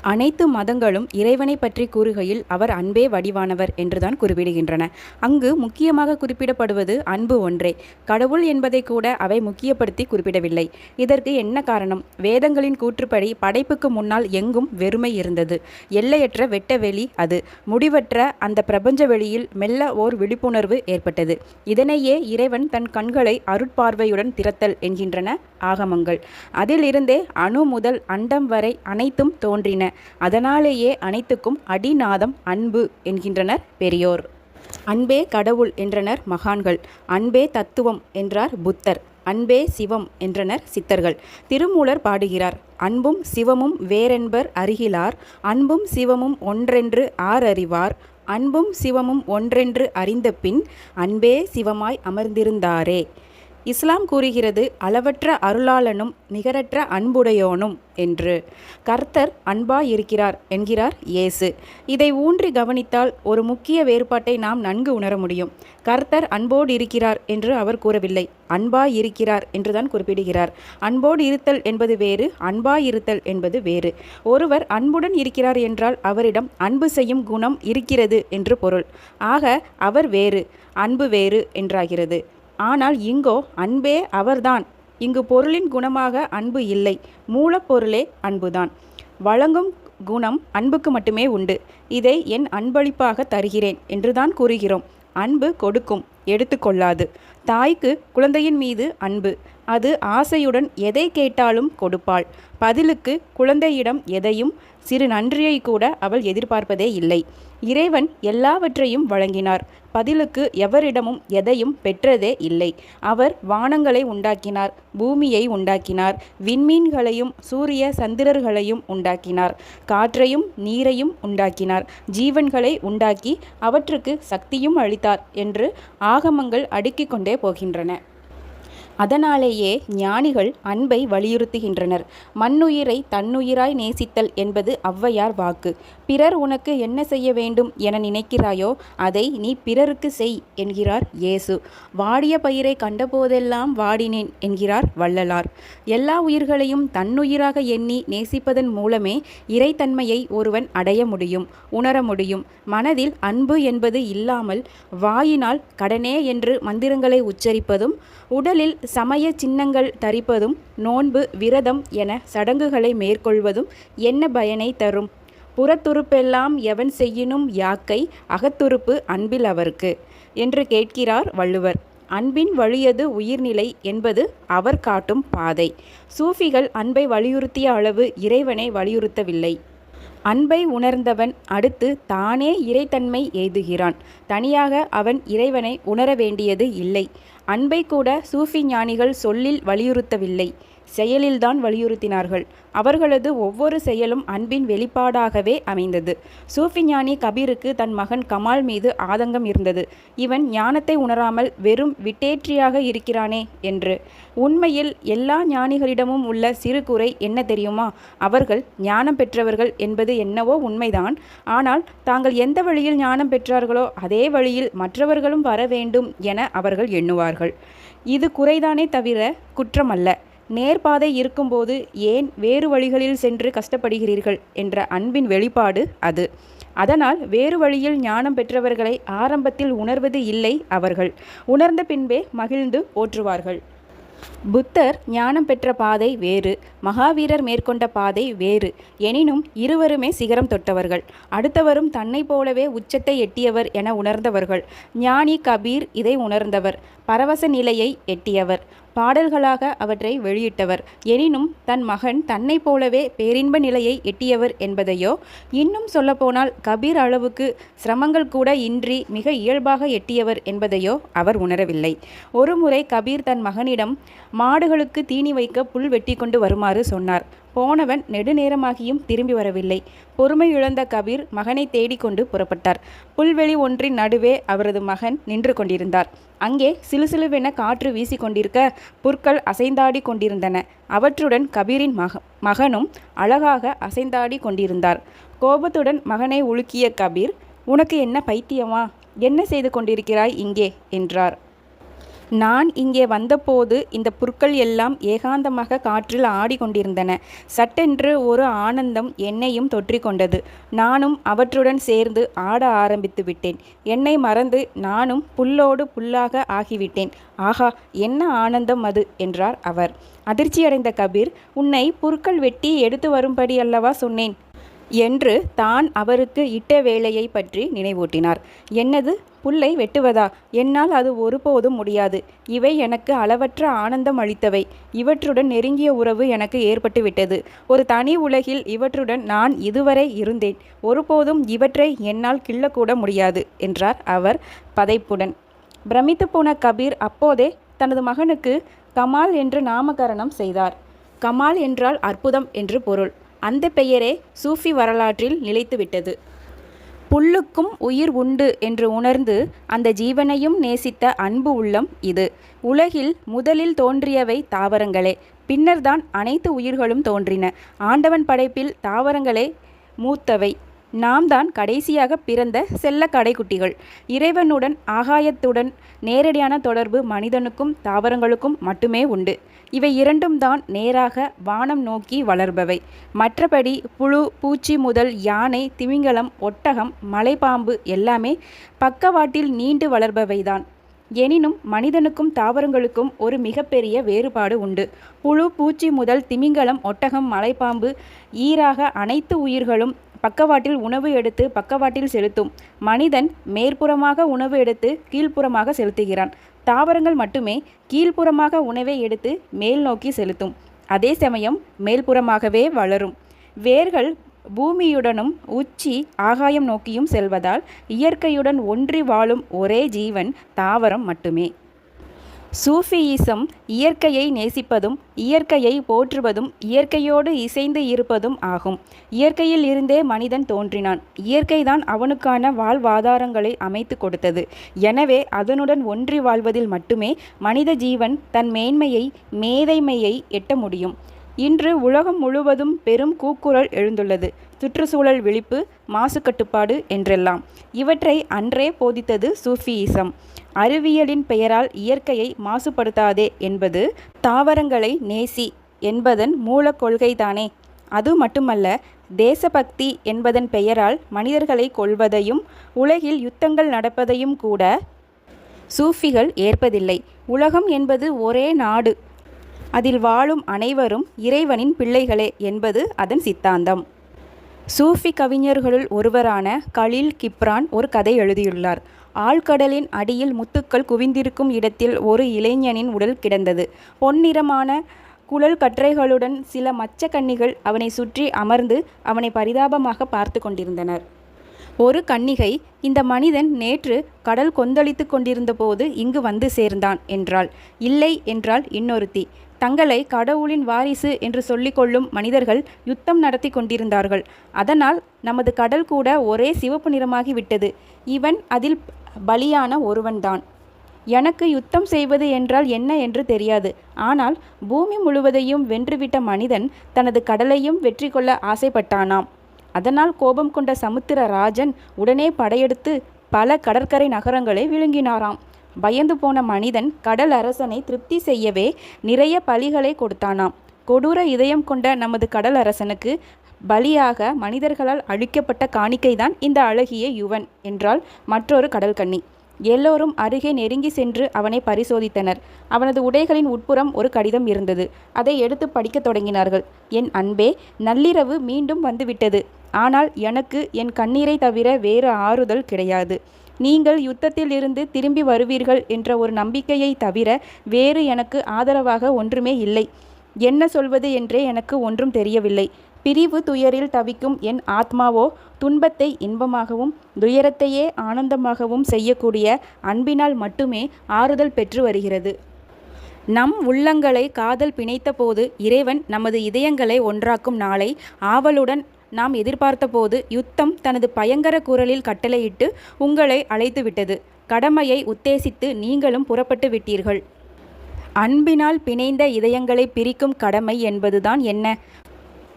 அனைத்து மதங்களும் இறைவனை பற்றி கூறுகையில் அவர் அன்பே வடிவானவர் என்றுதான் குறிப்பிடுகின்றன. அங்கு முக்கியமாக குறிப்பிடப்படுவது அன்பு ஒன்றே. கடவுள் என்பதை கூட அவை முக்கியப்படுத்தி குறிப்பிடவில்லை. இதற்கு என்ன காரணம்? வேதங்களின் கூற்றுப்படி படைப்புக்கு முன்னால் எங்கும் வெறுமை இருந்தது. எல்லையற்ற வெட்டவெளி அது. முடிவற்ற அந்த பிரபஞ்ச வெளியில் மெல்ல ஓர் விழிப்புணர்வு ஏற்பட்டது. இதனையே இறைவன் தன் கண்களை அருட்பார்வையுடன் திறத்தல் என்கின்றன ஆகமங்கள். அதிலிருந்தே அணு முதல் அண்டம் வரை அனைத்தும் தோன்றின. அதனாலேயே அனைத்துக்கும் அடிநாதம் அன்பு என்கின்றனர் பெரியோர். அன்பே கடவுள் என்றனர் மகான்கள். அன்பே தத்துவம் என்றார் புத்தர். அன்பே சிவம் என்றனர் சித்தர்கள். திருமூலர் பாடுகிறார் அன்பும் சிவமும் வேறென்பர் அருகிலார் அன்பும் சிவமும் ஒன்றென்று ஆர் அறிவார் அன்பும் சிவமும் ஒன்றென்று அறிந்த பின் அன்பே சிவமாய் அமர்ந்திருந்தாரே. இஸ்லாம் கூறுகிறது அளவற்ற அருளாளனும் நிகரற்ற அன்புடையோனும் என்று. கர்த்தர் அன்பாய் இருக்கிறார் என்கிறார் இயேசு. இதை ஊன்றி கவனித்தால் ஒரு முக்கிய வேறுபாட்டை நாம் நன்கு உணர முடியும். கர்த்தர் அன்போடு இருக்கிறார் என்று அவர் கூறவில்லை. அன்பாய் இருக்கிறார் என்றுதான் குறிப்பிடுகிறார். அன்போடு இருத்தல் என்பது வேறு அன்பாய் இருத்தல் என்பது வேறு. ஒருவர் அன்புடன் இருக்கிறார் என்றால் அவரிடம் அன்பு செய்யும் குணம் இருக்கிறது என்று பொருள். ஆக அவர் வேறு அன்பு வேறு என்றாகிறது. ஆனால் இங்கோ அன்பே அவர்தான். இங்கு பொருளின் குணமாக அன்பு இல்லை. மூலப்பொருளே அன்புதான். வழங்கும் குணம் அன்புக்கு மட்டுமே உண்டு. இதை என் அன்பளிப்பாக தருகிறேன் என்றுதான் கூறுகிறோம். அன்பு கொடுக்கும் எடுத்துக்கொள்ளாது தாய்க்கு குழந்தையின் மீது அன்பு. அது ஆசையுடன் எதை கேட்டாலும் கொடுப்பாள். பதிலுக்கு குழந்தையிடம் எதையும் சிறு நன்றியை கூட அவள் எதிர்பார்ப்பதே இல்லை. இறைவன் எல்லாவற்றையும் வழங்கினார். பதிலுக்கு எவரிடமும் எதையும் பெற்றதே இல்லை. அவர் வானங்களை உண்டாக்கினார் பூமியை உண்டாக்கினார் விண்மீன்களையும் சூரிய சந்திரர்களையும் உண்டாக்கினார் காற்றையும் நீரையும் உண்டாக்கினார் ஜீவன்களை உண்டாக்கி அவற்றுக்கு சக்தியும் அளித்தார் என்று ஆகமங்கள் அடுக்கிக் கொண்டே போகின்றன. அதனாலேயே ஞானிகள் அன்பை வலியுறுத்துகின்றனர். மண்ணுயிரை தன்னுயிராய் நேசித்தல் என்பது ஔவையார் வாக்கு. பிறர் உனக்கு என்ன செய்ய வேண்டும் என நினைக்கிறாயோ அதை நீ பிறருக்கு செய் என்கிறார் இயேசு. வாடிய பயிரை கண்டபோதெல்லாம் வாடினேன் என்கிறார் வள்ளலார். எல்லா உயிர்களையும் தன்னுயிராக எண்ணி நேசிப்பதன் மூலமே இறைத்தன்மையை ஒருவன் அடைய முடியும் உணர முடியும். மனதில் அன்பு என்பது இல்லாமல் வாயினால் கடனே என்று மந்திரங்களை உச்சரிப்பதும் உடலில் சமய சின்னங்கள் தரிப்பதும் நோன்பு விரதம் என சடங்குகளை மேற்கொள்வதும் என்ன பயனை தரும்? புறத்துறுப்பெல்லாம் எவன் செய்யினும் யாக்கை அகத்துறுப்பு அன்பில் அவர்க்கு என்று கேட்கிறார் வள்ளுவர். அன்பின் வழியது உயிர்நிலை என்பது அவர் காட்டும் பாதை. சூஃபிகள் அன்பை வலியுறுத்திய அளவு இறைவனை வலியுறுத்தவில்லை. அன்பை உணர்ந்தவன் அடுத்து தானே இறைத்தன்மை எய்துகிறான். தனியாக அவன் இறைவனை உணர வேண்டியது இல்லை. அன்பை கூட சூஃபி ஞானிகள் சொல்லில் வலியுறுத்தவில்லை. செயலில்தான் வலியுறுத்தினார்கள். அவர்களது ஒவ்வொரு செயலும் அன்பின் வெளிப்பாடாகவே அமைந்தது. சூஃபி ஞானி கபீருக்கு தன் மகன் கமால் மீது ஆதங்கம் இருந்தது. இவன் ஞானத்தை உணராமல் வெறும் விட்டேற்றியாக இருக்கிறானே என்று. உண்மையில் எல்லா ஞானிகளிடமும் உள்ள சிறு குறை என்ன தெரியுமா? அவர்கள் ஞானம் பெற்றவர்கள் என்பது என்னவோ உண்மைதான். ஆனால் தாங்கள் எந்த வழியில் ஞானம் பெற்றார்களோ அதே வழியில் மற்றவர்களும் வர வேண்டும் என அவர்கள் எண்ணுவார்கள். இது குறைதானே தவிர குற்றமல்ல. நேர்பாதை இருக்கும்போது ஏன் வேறு வழிகளில் சென்று கஷ்டப்படுகிறீர்கள் என்ற அன்பின் வெளிப்பாடு அது. அதனால் வேறு வழியில் ஞானம் பெற்றவர்களை ஆரம்பத்தில் உணர்வது இல்லை அவர்கள். உணர்ந்த பின்பே மகிழ்ந்து போற்றுவார்கள் புத்தர் ஞானம் பெற்ற பாதை வேறு மகாவீரர் மேற்கொண்ட பாதை வேறு. எனினும் இருவருமே சிகரம் தொட்டவர்கள். அடுத்தவரும் தன்னை போலவே உச்சத்தை எட்டியவர் என உணர்ந்தவர்கள். ஞானி கபீர் இதை உணர்ந்தவர். பரவச நிலையை எட்டியவர். பாடல்களாக அவற்றை வெளியிட்டவர். எனினும் தன் மகன் தன்னை போலவே பேரின்ப நிலையை எட்டியவர் என்பதையோ இன்னும் சொல்லப்போனால் கபீர் அளவுக்கு சிரமங்கள் கூட இன்றி மிக இயல்பாக எட்டியவர் என்பதையோ அவர் உணரவில்லை. ஒருமுறை கபீர் தன் மகனிடம் மாடுகளுக்கு தீனி வைக்க புல் வெட்டி கொண்டு வருமாறு சொன்னார். போனவன் நெடுநேரமாகியும் திரும்பி வரவில்லை. பொறுமை இழந்த கபீர் மகனை தேடிக்கொண்டு புறப்பட்டார். புல்வெளி ஒன்றின் நடுவே அவரது மகன் நின்று கொண்டிருந்தார். அங்கே சிலுசிலுவென காற்று வீசிக்கொண்டிருக்க புற்கள் அசைந்தாடி கொண்டிருந்தன. அவற்றுடன் கபீரின் மக மகனும் அழகாக அசைந்தாடி கொண்டிருந்தார். கோபத்துடன் மகனை உலுக்கிய கபீர் உனக்கு என்ன பைத்தியமா? என்ன செய்து கொண்டிருக்கிறாய் இங்கே? என்றார். நான் இங்கே வந்தபோது இந்த புற்கள் எல்லாம் ஏகாந்தமாக காற்றில் ஆடிக்கொண்டிருந்தன. சட்டென்று ஒரு ஆனந்தம் என்னையும் தொற்றிக்கொண்டது. நானும் அவற்றுடன் சேர்ந்து ஆட ஆரம்பித்து விட்டேன். என்னை மறந்து நானும் புல்லோடு புல்லாக ஆகிவிட்டேன். ஆஹா என்ன ஆனந்தம் அது! என்றார் அவர். அதிர்ச்சியடைந்த கபீர் உன்னை புற்கள் வெட்டி எடுத்து வரும்படி அல்லவா சொன்னேன்? என்று தான் அவருக்கு இட்ட வேலையை பற்றி நினைவூட்டினார். என்னது? புல்லை வெட்டுவதா? என்னால் அது ஒருபோதும் முடியாது. இவை எனக்கு அளவற்ற ஆனந்தம் அளித்தவை. இவற்றுடன் நெருங்கிய உறவு எனக்கு ஏற்பட்டுவிட்டது ஒரு தனி உலகில் இவற்றுடன் நான் இதுவரை இருந்தேன். ஒருபோதும் இவற்றை என்னால் கிள்ளக்கூட முடியாது என்றார் அவர் பதைப்புடன். பிரமித்து போன கபீர் அப்போதே தனது மகனுக்கு கமால் என்று நாமகரணம் செய்தார். கமால் என்றால் அற்புதம் என்று பொருள். அந்த பெயரே சூஃபி வரலாற்றில் நிலைத்துவிட்டது புல்லுக்கும் உயிர் உண்டு என்று உணர்ந்து அந்த ஜீவனையும் நேசித்த அன்பு உள்ளம் இது. உலகில் முதலில் தோன்றியவை தாவரங்களே பின்னர்தான் அனைத்து உயிர்களும் தோன்றின. ஆண்டவன் படைப்பில் தாவரங்களே மூத்தவை. நாம் தான் கடைசியாக பிறந்த செல்ல கடைக்குட்டிகள். இறைவனுடன் ஆகாயத்துடன் நேரடியான தொடர்பு மனிதனுக்கும் தாவரங்களுக்கும் மட்டுமே உண்டு. இவை இரண்டும் தான் நேராக வானம் நோக்கி வளர்பவை. மற்றபடி புழு பூச்சி முதல் யானை திமிங்கலம் ஒட்டகம் மலைப்பாம்பு எல்லாமே பக்கவாட்டில் நீண்டு வளர்பவைதான். எனினும் மனிதனுக்கும் தாவரங்களுக்கும் ஒரு மிகப்பெரிய வேறுபாடு உண்டு. புழு பூச்சி முதல் திமிங்கலம் ஒட்டகம் மலைப்பாம்பு ஈராக அனைத்து உயிர்களும் பக்கவாட்டில் உணவு எடுத்து பக்கவாட்டில் செலுத்தும். மனிதன் மேற்புறமாக உணவு எடுத்து கீழ்ப்புறமாக செலுத்துகிறான். தாவரங்கள் மட்டுமே கீழ்ப்புறமாக உணவை எடுத்து மேல் நோக்கி செலுத்தும். அதே சமயம் மேல்புறமாகவே வளரும். வேர்கள் பூமியுடனும் உச்சி ஆகாயம் நோக்கியும் செல்வதால் இயற்கையுடன் ஒன்றி வாழும் ஒரே ஜீவன் தாவரம் மட்டுமே. சூஃபியிசம் இயற்கையை நேசிப்பதும் இயற்கையை போற்றுவதும் இயற்கையோடு இசைந்து இருப்பதும் ஆகும். இயற்கையில் இருந்தே மனிதன் தோன்றினான். இயற்கைதான் அவனுக்கான வாழ்வாதாரங்களை அமைத்து கொடுத்தது. எனவே அதனுடன் ஒன்றி வாழ்வதில் மட்டுமே மனித ஜீவன் தன் மேன்மையை மேதைமையை எட்ட முடியும். இன்று உலகம் முழுவதும் பெரும் கூக்குரல் எழுந்துள்ளது. சுற்றுச்சூழல் விழிப்பு மாசு கட்டுப்பாடு என்றெல்லாம். இவற்றை அன்றே போதித்தது சூஃபியிசம். அறிவியலின் பெயரால் இயற்கையை மாசுபடுத்தாதே என்பது தாவரங்களை நேசி என்பதன் மூல கொள்கைதானே. அது மட்டுமல்ல தேசபக்தி என்பதன் பெயரால் மனிதர்களை கொள்வதையும் உலகில் யுத்தங்கள் நடப்பதையும் கூட சூஃபிகள் ஏற்பதில்லை. உலகம் என்பது ஒரே நாடு. அதில் வாழும் அனைவரும் இறைவனின் பிள்ளைகளே என்பது அதன் சித்தாந்தம். சூஃபி கவிஞர்களுள் ஒருவரான கலீல் கிப்ரான் ஒரு கதை எழுதியுள்ளார். ஆழ்கடலின் அடியில் முத்துக்கள் குவிந்திருக்கும் இடத்தில் ஒரு இளைஞனின் உடல் கிடந்தது. பொன்னிறமான குழல் கற்றைகளுடன் சில மச்சக்கன்னிகள் அவனை சுற்றி அமர்ந்து அவனை பரிதாபமாக பார்த்து கொண்டிருந்தனர். ஒரு கன்னிகை இந்த மனிதன் நேற்று கடல் கொந்தளித்து கொண்டிருந்தபோது இங்கு வந்து சேர்ந்தான் என்றாள். இல்லை என்றால் இன்னொருத்தி. தங்களை கடவுளின் வாரிசு என்று சொல்லிக்கொள்ளும் மனிதர்கள் யுத்தம் நடத்தி கொண்டிருந்தார்கள். அதனால் நமது கடல் கூட ஒரே சிவப்பு நிறமாகி விட்டது. இவன் அதில் பலியான ஒருவன்தான். எனக்கு யுத்தம் செய்வது என்றால் என்ன என்று தெரியாது. ஆனால் பூமி முழுவதையும் வென்றுவிட்ட மனிதன் தனது கடலையும் வெற்றி கொள்ள ஆசைப்பட்டானாம். அதனால் கோபம் கொண்ட சமுத்திர ராஜன் உடனே படையெடுத்து பல கடற்கரை நகரங்களை விழுங்கினாராம். பயந்து போன மனிதன் கடல் அரசனை திருப்தி செய்யவே நிறைய பலிகளை கொடுத்தானாம். கொடூர இதயம் கொண்ட நமது கடல் அரசனுக்கு பலியாக மனிதர்களால் அழிக்கப்பட்ட காணிக்கைதான் இந்த அழகிய யுவன் என்றால் மற்றொரு கடல்கன்னி எல்லோரும் அருகே நெருங்கி சென்று அவனை பரிசோதித்தனர். அவனது உடைகளின் உட்புறம் ஒரு கடிதம் இருந்தது. அதை எடுத்து படிக்கத் தொடங்கினார்கள். என் அன்பே நள்ளிரவு மீண்டும் வந்துவிட்டது. ஆனால் எனக்கு என் கண்ணீரை தவிர வேறு ஆறுதல் கிடையாது. நீங்கள் யுத்தத்தில் இருந்து திரும்பி வருவீர்கள் என்ற ஒரு நம்பிக்கையை தவிர வேறு எனக்கு ஆதரவாக ஒன்றுமே இல்லை. என்ன சொல்வது என்றே எனக்கு ஒன்றும் தெரியவில்லை. பிரிவு துயரில் தவிக்கும் என் ஆத்மாவோ துன்பத்தை இன்பமாகவும் துயரத்தையே ஆனந்தமாகவும் செய்யக்கூடிய அன்பினால் மட்டுமே ஆறுதல் பெற்று வருகிறது. நம் உள்ளங்களை காதல் பிணைத்தபோது இறைவன் நமது இதயங்களை ஒன்றாக்கும் நாளை ஆவலுடன் நாம் எதிர்பார்த்தபோது யுத்தம் தனது பயங்கர குரலில் கட்டளையிட்டு உங்களை அழைத்துவிட்டது கடமையை உத்தேசித்து நீங்களும் புறப்பட்டு விட்டீர்கள். அன்பினால் பிணைந்த இதயங்களை பிரிக்கும் கடமை என்பதுதான் என்ன?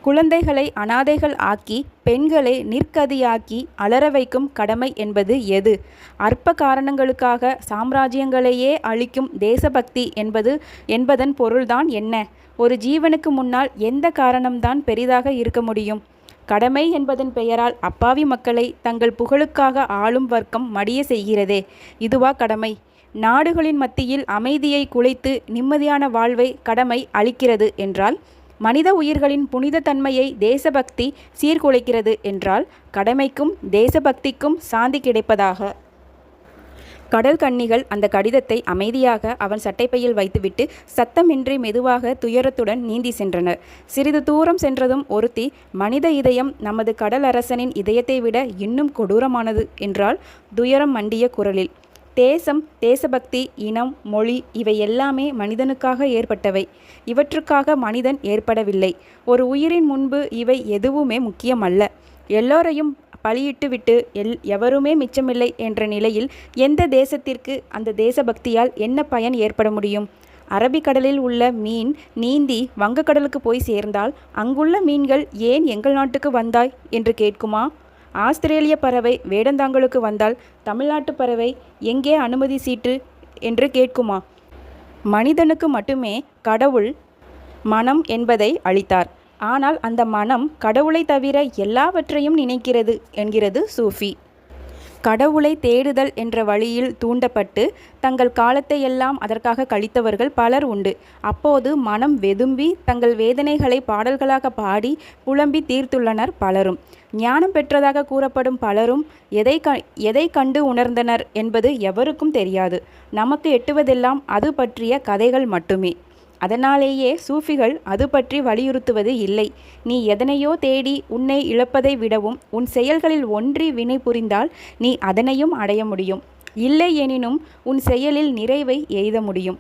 குழந்தைகளை அனாதைகள் ஆக்கி பெண்களை நிற்கதியாக்கி அலற வைக்கும் கடமை என்பது எது? அற்ப காரணங்களுக்காக சாம்ராஜ்யங்களையே அழிக்கும் தேசபக்தி என்பது என்பதன் பொருள்தான் என்ன? ஒரு ஜீவனுக்கு முன்னால் எந்த காரணம்தான் பெரிதாக இருக்க முடியும்? கடமை என்பதன் பெயரால் அப்பாவி மக்களை தங்கள் புகழுக்காக ஆளும் வர்க்கம் மடிய செய்கிறதே. இதுவா கடமை. நாடுகளின் மத்தியில் அமைதியை குலைத்து நிம்மதியான வாழ்வை கடமை அளிக்கிறது என்றால் மனித உயிர்களின் புனித தன்மையை தேசபக்தி சீர்குலைக்கிறது என்றால் கடமைக்கும் தேசபக்திக்கும் சாந்தி கிடைப்பதாக. கடல் கன்னிகள் அந்த கடிதத்தை அமைதியாக அவன் சட்டைப்பையில் வைத்துவிட்டு சத்தமின்றி மெதுவாக துயரத்துடன் நீந்தி சென்றனர். சிறிது தூரம் சென்றதும் ஒருத்தி மனித இதயம் நமது கடல் அரசனின் இதயத்தை விட இன்னும் கொடூரமானது என்றால் துயரம் மண்டிய குரலில். தேசம் தேசபக்தி இனம் மொழி இவை எல்லாமே மனிதனுக்காக ஏற்பட்டவை. இவற்றுக்காக மனிதன் ஏற்படவில்லை. ஒரு உயிரின் முன்பு இவை எதுவுமே முக்கியமல்ல. எல்லோரையும் பலியிட்டுவிட்டு எல் எவருமே மிச்சமில்லை என்ற நிலையில் எந்த தேசத்திற்கு அந்த தேசபக்தியால் என்ன பயன் ஏற்பட முடியும்? அரபிக்கடலில் உள்ள மீன் நீந்தி வங்கக்கடலுக்கு போய் சேர்ந்தால் அங்குள்ள மீன்கள் ஏன் எங்கள் நாட்டுக்கு வந்தாய்? என்று கேட்குமா? ஆஸ்திரேலிய பறவை வேடந்தாங்கலுக்கு வந்தால் தமிழ்நாட்டு பறவை எங்கே அனுமதி சீட்டு? என்று கேட்குமா? மனிதனுக்கு மட்டுமே கடவுள் மனம் என்பதை அளித்தார். ஆனால் அந்த மனம் கடவுளை தவிர எல்லாவற்றையும் நினைக்கிறது என்கிறது சூஃபி. கடவுளை தேடுதல் என்ற வழியில் தூண்டப்பட்டு தங்கள் காலத்தை எல்லாம் அதற்காக கழித்தவர்கள் பலர் உண்டு. அப்போது மனம் வெதும்பி தங்கள் வேதனைகளை பாடல்களாக பாடி புலம்பி தீர்த்துள்ளனர் பலரும். ஞானம் பெற்றதாக கூறப்படும் பலரும் எதை க எதை கண்டு உணர்ந்தனர் என்பது எவருக்கும் தெரியாது. நமக்கு எட்டுவதெல்லாம் அது பற்றிய கதைகள் மட்டுமே. அதனாலேயே சூஃபிகள் அது பற்றி வலியுறுத்துவது இல்லை. நீ எதனையோ தேடி உன்னை இழப்பதை விடவும் உன் செயல்களில் ஒன்றி வினை புரிந்தால் நீ அதனையும் அடைய முடியும். இல்லை எனினும் உன் செயலில் நிறைவை எய்த முடியும்.